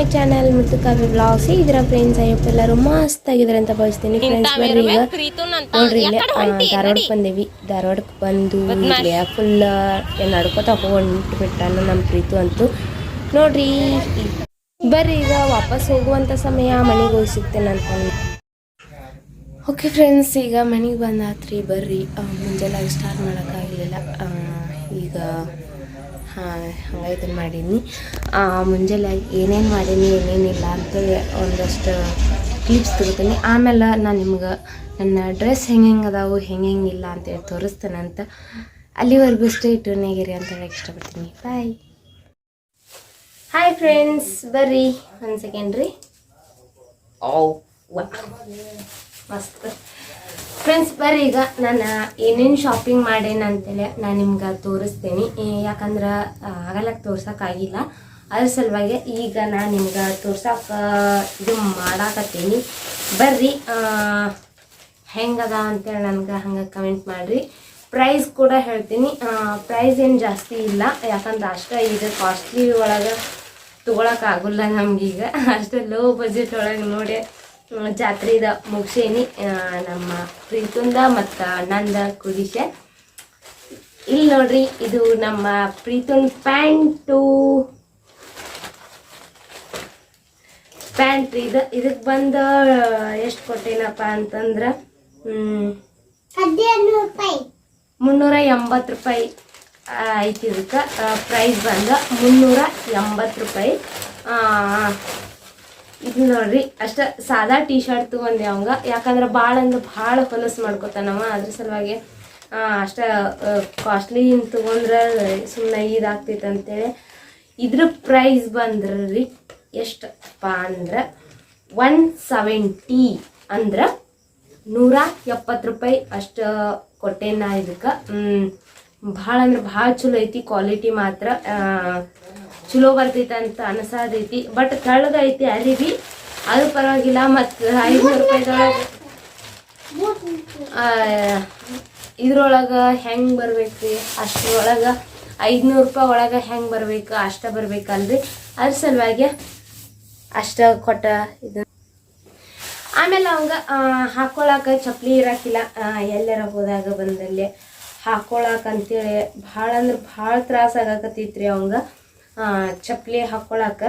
ಮೈ channel ಮತ್ತು blogs ಇದರ friends Ayyappa ಎಲ್ಲರೂ ಮಸ್ತ್ ಆಗಿದ್ರೆ ಅಂತ ಭಾವಿಸ್ತೀನಿ. ಫ್ರೆಂಡ್ಸ್ ಬರ್ರಿ ಈಗ. ನೋಡ್ರಿ ಇಲ್ಲೇ ಧಾರವಾಡಕ್ಕೆ ಬಂದೇವಿ. ಧಾರವಾಡಕ್ಕೆ ಬಂದು ಇಲ್ಲೇ ಫುಲ್ ನಡ್ಕೋತಾ ಹೊಂಟು ಬಿಟ್ಟಾನ ನಮ್ಮ ಪ್ರೀತು ಅಂತೂ. ನೋಡ್ರಿ ಬರ್ರಿ ಈಗ ವಾಪಸ್ ಹೋಗುವಂಥ ಸಮಯ ಮನೆಗೆ ಹೋಗಿ ಸಿಗ್ತೇನೆ ಅಂತ ಓಕೆ ಫ್ರೆಂಡ್ಸ್ ಈಗ ಮನೆಗೆ ಬಂದಾತ್ರಿ ಬರ್ರಿ. ಮುಂಜಾನೆ ಸ್ಟಾರ್ಟ್ ಮಾಡೋಕ್ಕಾಗಲಿಲ್ಲ ಈಗ ಹಾಂ ಹಂಗೆ ಇದನ್ನು ಮಾಡೀನಿ. ಮುಂಜಾನೆ ಏನೇನು ಮಾಡೀನಿ ಏನೇನಿಲ್ಲ ಅಂತ ಒಂದಷ್ಟು ಕ್ಲಿಪ್ಸ್ ತಗೋತೀನಿ. ಆಮೇಲೆ ನಾನು ನಿಮ್ಗೆ ನನ್ನ ಡ್ರೆಸ್ ಹೆಂಗೆ ಹೆಂಗೆ ಅದಾವು ಹೆಂಗೆ ಹೆಂಗಿಲ್ಲ ಅಂತೇಳಿ ತೋರಿಸ್ತೇನೆ ಅಂತ. ಅಲ್ಲಿವರೆಗೂ ಸ್ಟೇ ಟೂನಾಗಿರಿ ಅಂತ ಹೇಳಕ್ಕೆ ಇಷ್ಟಪಡ್ತೀನಿ. ಬಾಯ್ ಹಾಯ್ ಫ್ರೆಂಡ್ಸ್ ಬರ್ರಿ. ಒಂದು ಸೆಕೆಂಡ್ ರೀ. ಓ ಮಸ್ತ್. ಫ್ರೆಂಡ್ಸ್ ಬರ್ರಿ ಈಗ. ನಾನು ಏನೇನು ಶಾಪಿಂಗ್ ಮಾಡೇನ ಅಂತೇಳಿ ನಾನು ನಿಮ್ಗೆ ತೋರಿಸ್ತೀನಿ. ಯಾಕಂದ್ರೆ ಆಗಲಕ್ಕೆ ತೋರ್ಸೋಕ್ಕಾಗಿಲ್ಲ ಅದ್ರ ಸಲುವಾಗಿ ಈಗ ನಾನು ನಿಮ್ಗೆ ತೋರ್ಸಕ್ಕೆ ಇದು ಮಾಡಾಕತ್ತೀನಿ. ಬರ್ರಿ ಹೆಂಗದ ಅಂತೇಳಿ ನನಗೆ ಹಂಗೆ ಕಮೆಂಟ್ ಮಾಡಿರಿ. ಪ್ರೈಸ್ ಕೂಡ ಹೇಳ್ತೀನಿ. ಪ್ರೈಸ್ ಏನು ಜಾಸ್ತಿ ಇಲ್ಲ. ಯಾಕಂದ್ರೆ ಅಷ್ಟೇ ಇದು ಕಾಸ್ಟ್ಲಿ ಒಳಗೆ ತೊಗೊಳಕ್ಕಾಗಲ್ಲ ನಮಗೀಗ. ಅಷ್ಟೇ ಲೋ ಬಜೆಟ್ ಒಳಗೆ ನೋಡಿ ಜಾತ್ರೆದ ಮುಗಿಸೇನಿ ನಮ್ಮ ಪ್ರೀತುಂದ ಮತ್ತು ಅಣ್ಣಂದ ಕುಡಿಶ. ಇಲ್ಲಿ ನೋಡ್ರಿ ಇದು ನಮ್ಮ ಪ್ರೀತುನ್ ಪ್ಯಾಂಟು. ಪ್ಯಾಂಟ್ ಇದು ಇದಕ್ಕೆ ಬಂದು ಎಷ್ಟು ಕೊಟ್ಟೇನಪ್ಪ ಅಂತಂದ್ರೆ ಮುನ್ನೂರ ಎಂಬತ್ತು ರೂಪಾಯಿ ಐತಿ ಇದಕ್ಕೆ. ಪ್ರೈಸ್ ಬಂದು ಮುನ್ನೂರ ಎಂಬತ್ತು ರೂಪಾಯಿ. ಆ, ಇದು ನೋಡ್ರಿ, ಅಷ್ಟ ಸಾದಾ ಟೀ ಶರ್ಟ್ ತಗೊಂಡೆ ಅವಂಗ. ಯಾಕಂದ್ರೆ ಭಾಳ ಅಂದ್ರೆ ಭಾಳ ಹೊಲಸು ಮಾಡ್ಕೊತಾನವ, ಅದ್ರ ಸಲುವಾಗಿ ಅಷ್ಟ ಕಾಸ್ಟ್ಲಿ ತೊಗೊಂಡ್ರೆ ಸುಮ್ಮನೆ ಇದಾಗ್ತೈತೆ ಅಂತೇಳಿ. ಇದ್ರ ಪ್ರೈಸ್ ಬಂದ್ರಿ ಎಷ್ಟಪ್ಪ ಅಂದ್ರೆ ಒನ್ ಸೆವೆಂಟಿ ಅಂದ್ರೆ ನೂರ ಎಪ್ಪತ್ತು ರೂಪಾಯಿ ಅಷ್ಟು ಕೊಟ್ಟೇನ ಇದಕ್ಕೆ. ಭಾಳ ಅಂದ್ರೆ ಭಾಳ ಚಲೋ ಐತಿ ಕ್ವಾಲಿಟಿ ಮಾತ್ರ. ಚಲೋ ಬರ್ತೈತೆ ಅಂತ ಅನಸಾದೈತಿ. ಬಟ್ ತೆಳ್ಳಗ ಐತಿ ಬಿ ಅದು ಪರವಾಗಿಲ್ಲ, ಮತ್ತು ಐದುನೂರು ರೂಪಾಯಿದೊಳಗೆ ಇದ್ರೊಳಗೆ ಹೆಂಗೆ ಬರ್ಬೇಕ್ರಿ? ಅಷ್ಟ್ರೊಳಗೆ ಐದುನೂರು ರೂಪಾಯಿ ಒಳಗೆ ಹೆಂಗೆ ಬರ್ಬೇಕು? ಅಷ್ಟ ಬರ್ಬೇಕಲ್ರಿ? ಅದ್ರ ಸಲುವಾಗಿ ಅಷ್ಟ ಕೊಟ್ಟ ಇದು. ಆಮೇಲೆ ಅವಂಗ ಹಾಕೊಳಕ ಚಪ್ಪಲಿ ಇರಾಕಿಲ್ಲ. ಎಲ್ಲರ ಹೋದಾಗ ಬಂದಲ್ಲಿ. ಅಂತೇಳಿ ಭಾಳ ಅಂದ್ರೆ ಭಾಳ ತ್ರಾಸ ಆಗಾಕತ್ತೈತ್ರಿ ಅವಂಗ. ಚಪ್ಪಲಿ ಹಾಕೊಳಕ.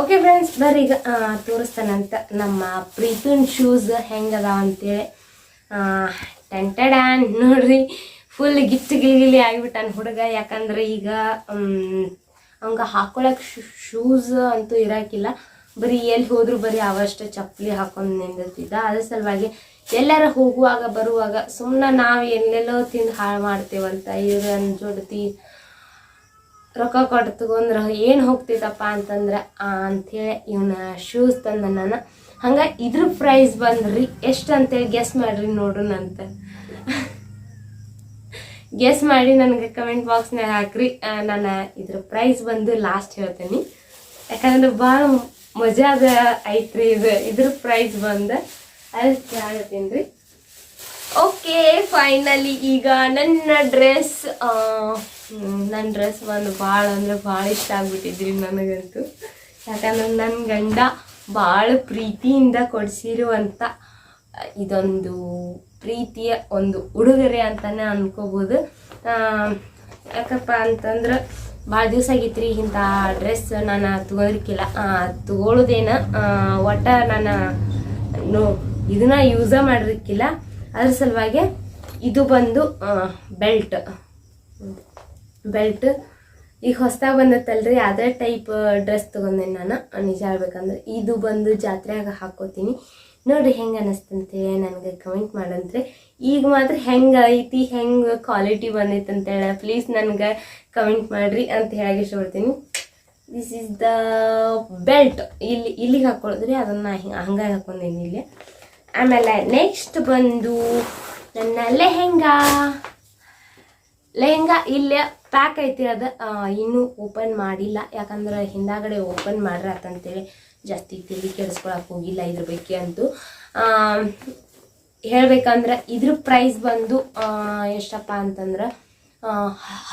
ಓಕೆ ಫ್ರೆಂಡ್ಸ್ ಬರ್ರಿ ಈಗ ತೋರಿಸ್ತಾನಂತ ನಮ್ಮ ಪ್ರೀತನ್ ಶೂಸ್ ಹೆಂಗದ ಅಂತೇಳಿ. ಟೆಂಟೆಡ್ಯಾನ್ ನೋಡ್ರಿ ಫುಲ್ ಗಿಚ್ಚು ಗಿಲಿಗಿಲಿ ಆಗಿಬಿಟ್ಟಾನ ಹುಡುಗ. ಯಾಕಂದ್ರೆ ಈಗ ಅವಂಗೆ ಹಾಕೊಳಕ್ಕೆ ಶೂಸ್ ಅಂತೂ ಇರಾಕಿಲ್ಲ. ಬರೀ ಎಲ್ಲಿ ಹೋದ್ರು ಬರೀ ಅವಷ್ಟು ಚಪ್ಪಲಿ ಹಾಕೊಂಡು ನಿಂದಿರ್ತಿದ್ದ. ಅದ್ರ ಸಲುವಾಗಿ ಎಲ್ಲರ ಹೋಗುವಾಗ, ಬರುವಾಗ ಸುಮ್ಮನೆ ನಾವು ಎಲ್ಲೆಲ್ಲೋ ತಿಂದು ಹಾಳು ಮಾಡ್ತೇವಂತ ಇವ್ರ ಜೊಡ್ತಿ ರೊಕ್ಕ ಕೊಟ್ಟು ತಗೊಂಡ್ರ ಏನು ಹೋಗ್ತೈತಪ್ಪ ಅಂತಂದ್ರೆ ಅಂಥೇಳಿ ಇವನ ಶೂಸ್ ತಂದ ನಾನು. ಹಂಗೆ ಇದ್ರ ಪ್ರೈಸ್ ಬಂದ್ರಿ, ಎಷ್ಟು ಅಂತೇಳಿ ಗೆಸ್ ಮಾಡ್ರಿ ನೋಡೋಣಂತ ಗೆಸ್ ಮಾಡಿ ನನಗೆ ಕಮೆಂಟ್ ಬಾಕ್ಸ್ನಾಗ ಹಾಕ್ರಿ. ನಾನು ಇದ್ರ ಪ್ರೈಸ್ ಬಂದು ಲಾಸ್ಟ್ ಹೇಳ್ತೀನಿ. ಯಾಕಂದ್ರೆ ಭಾಳ ಮಜಾದ ಐತ್ರಿ ಇದು. ಇದ್ರ ಪ್ರೈಸ್ ಬಂದು ಅಲ್ಲಿ ಕೇಳತ್ತೀನಿ ರೀ ಓಕೆ ಫೈನಲಿ ಈಗ ನನ್ನ ಡ್ರೆಸ್ ನನ್ನ ಡ್ರೆಸ್ ಒಂದು ಭಾಳ ಅಂದ್ರೆ ಭಾಳ ಇಷ್ಟ ಆಗ್ಬಿಟ್ಟಿದ್ರಿ ನನಗಂತೂ. ಯಾಕಂದ್ರೆ ನನ್ನ ಗಂಡ ಭಾಳ ಪ್ರೀತಿಯಿಂದ ಕೊಡಿಸಿರುವಂಥ ಇದೊಂದು ಪ್ರೀತಿಯ ಒಂದು ಉಡುಗೊರೆ ಅಂತಾನೆ ಅನ್ಕೋಬೋದು. ಯಾಕಪ್ಪ ಅಂತಂದ್ರೆ ಭಾಳ ದಿವಸ ಆಗೈತ್ರಿ ಇಂಥ ಡ್ರೆಸ್ ನಾನು ತಗೋದಿಕ್ಕಿಲ್ಲ ತಗೊಳ್ಳೋದೇನ ಒಟ್ಟ ನಾನು ಇದನ್ನ ಯೂಸ ಮಾಡೋದಕ್ಕಿಲ್ಲ ಅದ್ರ ಸಲುವಾಗಿ ಇದು ಬಂದು ಬೆಲ್ಟ್ ಬೆಲ್ಟ್ ಈಗ ಹೊಸ್ದಾಗ ಬಂದತ್ತಲ್ರಿ, ಅದೇ ಟೈಪ್ ಡ್ರೆಸ್ ತೊಗೊಂಡೆ ನಾನು. ನಿಜ ಹೇಳ್ಬೇಕಂದ್ರೆ ಇದು ಬಂದು ಜಾತ್ರೆಯಾಗ ಹಾಕೋತೀನಿ. ನೋಡ್ರಿ ಹೆಂಗೆ ಅನಿಸ್ತಂತೆ ನನಗೆ ಕಮೆಂಟ್ ಮಾಡಂತ್ರಿ. ಈಗ ಮಾತ್ರ ಹೆಂಗೆ ಐತಿ, ಹೆಂಗೆ ಕ್ವಾಲಿಟಿ ಬಂದೈತೆ ಅಂತೇಳಿ ಪ್ಲೀಸ್ ನನಗೆ ಕಮೆಂಟ್ ಮಾಡಿರಿ ಅಂತ ಹೇಳಕ್ಕೆ ಇಷ್ಟಪಡ್ತೀನಿ. ದಿಸ್ ಈಸ್ ದ ಬೆಲ್ಟ್ ಇಲ್ಲಿ, ಇಲ್ಲಿಗೆ ಹಾಕೊಳ್ಳೋದ್ರಿ, ಅದನ್ನು ಹಂಗಾಗಿ ಹಾಕ್ಕೊಂಡೇನಿ ಇಲ್ಲಿ. ಆಮೇಲೆ ನೆಕ್ಸ್ಟ್ ಬಂದು ನನ್ನ ಲೆಹೆಂಗಾ. ಲೆಹೆಂಗಾ ಇಲ್ಲೇ ಪ್ಯಾಕ್ ಐತಿ ಅದು. ಇನ್ನೂ ಓಪನ್ ಮಾಡಿಲ್ಲ. ಯಾಕಂದ್ರೆ ಹಿಂದಾಗಡೆ ಓಪನ್ ಮಾಡ್ರತ್ತಂತೇಳಿ ಜಾಸ್ತಿ ತಿಳಿ ಕೆಡಿಸ್ಕೊಳಕ್ಕೆ ಹೋಗಿಲ್ಲ, ಇದ್ರ ಬಗ್ಗೆ ಅಂತೂ. ಹೇಳ್ಬೇಕಂದ್ರೆ ಇದ್ರ ಪ್ರೈಸ್ ಬಂದು ಎಷ್ಟಪ್ಪ ಅಂತಂದ್ರೆ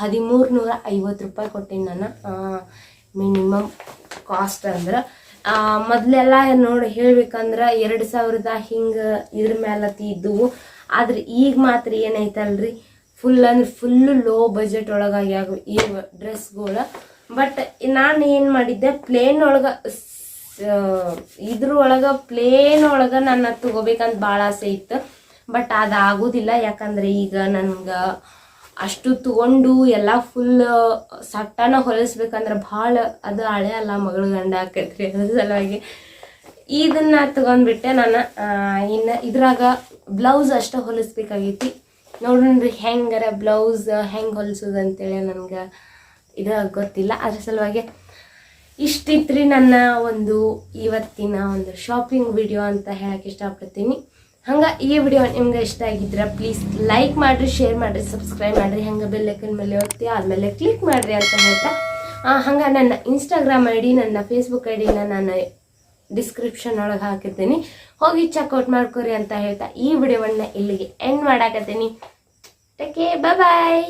ಹದಿಮೂರು ನೂರ ಐವತ್ತು ರೂಪಾಯಿ ಕೊಟ್ಟಿನಿ ನಾನು. ಮಿನಿಮಮ್ ಕಾಸ್ಟ್ ಅಂದ್ರೆ. ಮೊದಲೆಲ್ಲ ನೋಡಿ, ಹೇಳ್ಬೇಕಂದ್ರೆ ಎರಡು ಸಾವಿರದ ಹಿಂಗೆ ಇದ್ರ ಮೇಲೆ ಇದ್ದವು ಆದ್ರೆ ಈಗ ಮಾತ್ರ ಏನೈತಲ್ರಿ? ಫುಲ್ ಅಂದ್ರೆ ಫುಲ್ಲು ಲೋ ಬಜೆಟ್ ಒಳಗಾಗಿ ಈ ಡ್ರೆಸ್ಗಳು ಬಟ್ ನಾನು ಏನು ಮಾಡಿದ್ದೆ ಪ್ಲೇನ್ ಒಳಗೆ ಇದ್ರ ಒಳಗ ಪ್ಲೇನ್ ಒಳಗ ನನ್ನ ತಗೋಬೇಕಂತ ಭಾಳ ಆಸೆ ಇತ್ತು. ಬಟ್ ಅದು ಆಗೋದಿಲ್ಲ, ಯಾಕಂದ್ರೆ ಈಗ ನನ್ಗೆ ಅಷ್ಟು ತಗೊಂಡು ಎಲ್ಲ ಫುಲ್ ಸಟ್ಟನ ಹೊಲಿಸ್ಬೇಕಂದ್ರೆ ಭಾಳ ಅದು ಹಳೆ ಅಲ್ಲ ಮಗಳ ಗಂಡ ಆಕೈತ್ರಿ ಅದ್ರ ಸಲುವಾಗಿ. ಇದನ್ನ ತಗೊಂಡ್ಬಿಟ್ಟೆ ನಾನು. ಇನ್ನು ಇದ್ರಾಗ ಬ್ಲೌಸ್ ಅಷ್ಟೇ ಹೊಲಿಸ್ಬೇಕಾಗೈತಿ. ನೋಡ್ರಿ ಹೆಂಗಾರ ಬ್ಲೌಸ್ ಹೆಂಗೆ ಹೊಲಿಸೋದು ಅಂತೇಳಿ ನನಗೆ ಇದು ಗೊತ್ತಿಲ್ಲ. ಅದ್ರ ಸಲುವಾಗಿ ಇಷ್ಟಿತ್ರಿ ನನ್ನ ಒಂದು ಇವತ್ತಿನ ಒಂದು ಶಾಪಿಂಗ್ ವಿಡಿಯೋ ಅಂತ ಹೇಳಕ್ಕೆ ಇಷ್ಟಪಡ್ತೀನಿ. ಹಂಗೆ ಈ ವಿಡಿಯೋ ನಿಮ್ಗೆ ಇಷ್ಟ ಆಗಿದ್ರೆ ಪ್ಲೀಸ್ ಲೈಕ್ ಮಾಡಿರಿ ಶೇರ್ ಮಾಡಿರಿ ಸಬ್ಸ್ಕ್ರೈಬ್ ಮಾಡಿರಿ. ಹಂಗೆ ಬೆಲ್ಲೈಕನ್ ಮೇಲೆ ಒತ್ತಿ ಆದಮೇಲೆ ಕ್ಲಿಕ್ ಮಾಡಿರಿ ಅಂತ ಹೇಳ್ತಾ. ಹಂಗೆ ನನ್ನ ಇನ್ಸ್ಟಾಗ್ರಾಮ್ ಐ ಡಿ ನನ್ನ ಫೇಸ್ಬುಕ್ ಐ ಡಿನ ನಾನು ಡಿಸ್ಕ್ರಿಪ್ಷನ್ ಒಳಗೆ ಹಾಕಿರ್ತೀನಿ. ಹೋಗಿ ಚೆಕ್ಔಟ್ ಮಾಡ್ಕೊರಿ ಅಂತ ಹೇಳ್ತಾ ಈ ವಿಡಿಯೋವನ್ನ ಇಲ್ಲಿಗೆ ಎಂಡ್ ಮಾಡಾಕತ್ತೀನಿ. ಟೇಕ್ ಬಾಯ್